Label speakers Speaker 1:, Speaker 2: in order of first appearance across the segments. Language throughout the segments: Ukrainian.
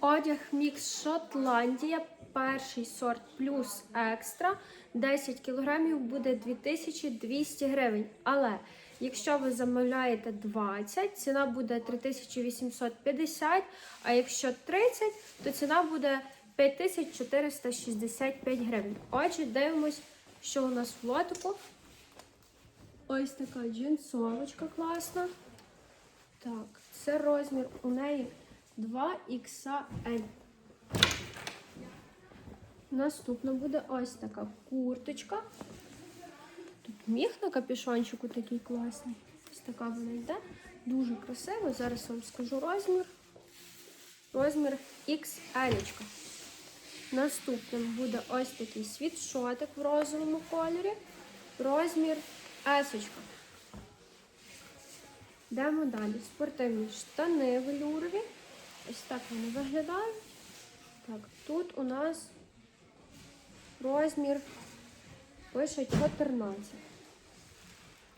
Speaker 1: Одяг мікс Шотландія, перший сорт плюс екстра. 10 кілограмів буде 2200 гривень. Але якщо ви замовляєте 20, ціна буде 3850, а якщо 30, то ціна буде 5465 гривень. Отже, дивимось, що у нас в лотику. Ось така джинсовочка класна. Так, це розмір у неї 2XL. Наступна буде ось така курточка. Тут міх на капюшончику такий класний. Ось така вона йде. Дуже красиво. Зараз вам скажу розмір. Розмір XL. Наступним буде ось такий світшотик в розовому кольорі. Розмір S. Йдемо далі. Спортивні штани велюрові. Ось так вони виглядають. Так, тут у нас розмір пише 14.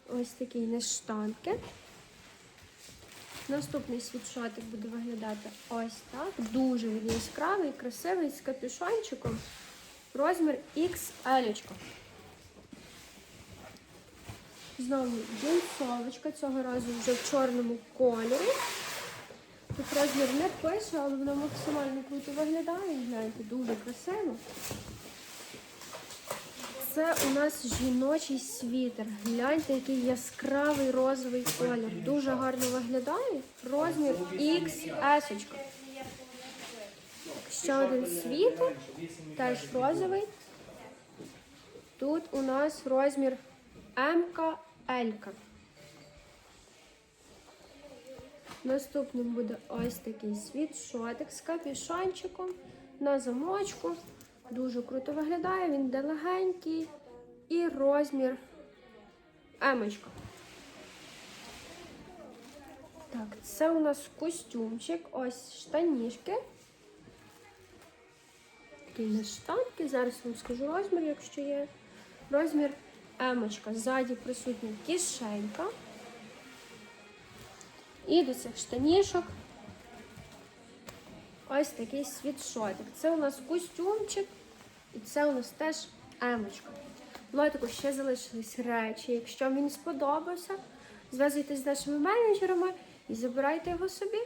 Speaker 1: Ось такий нештанки. Наступний світшотик буде виглядати ось так. Дуже він яскравий, красивий, з капюшончиком. Розмір XL. Знову джинсовочка, цього разу вже в чорному кольорі. Тут розмір не пише, але воно максимально круто виглядає. Гляньте, дуже красиво. Це у нас жіночий світер. Гляньте, який яскравий розовий колір. Дуже гарно виглядає. Розмір XS. Ще один світер, теж розовий. Тут у нас розмір МК Наступним буде ось такий світшотик з капюшончиком на замочку. Дуже круто виглядає, він де легенький і розмір емочка. Так, це у нас костюмчик, ось штанішки. Такі не штанки. Зараз вам скажу розмір, якщо є. Розмір емочка. Ззаді присутня кишенька. І до цих штанішок ось такий світшотик. Це у нас костюмчик, і це у нас теж емочка. Лотику ще залишились речі. Якщо він сподобався, зв'язуйтесь з нашими менеджерами і забирайте його собі.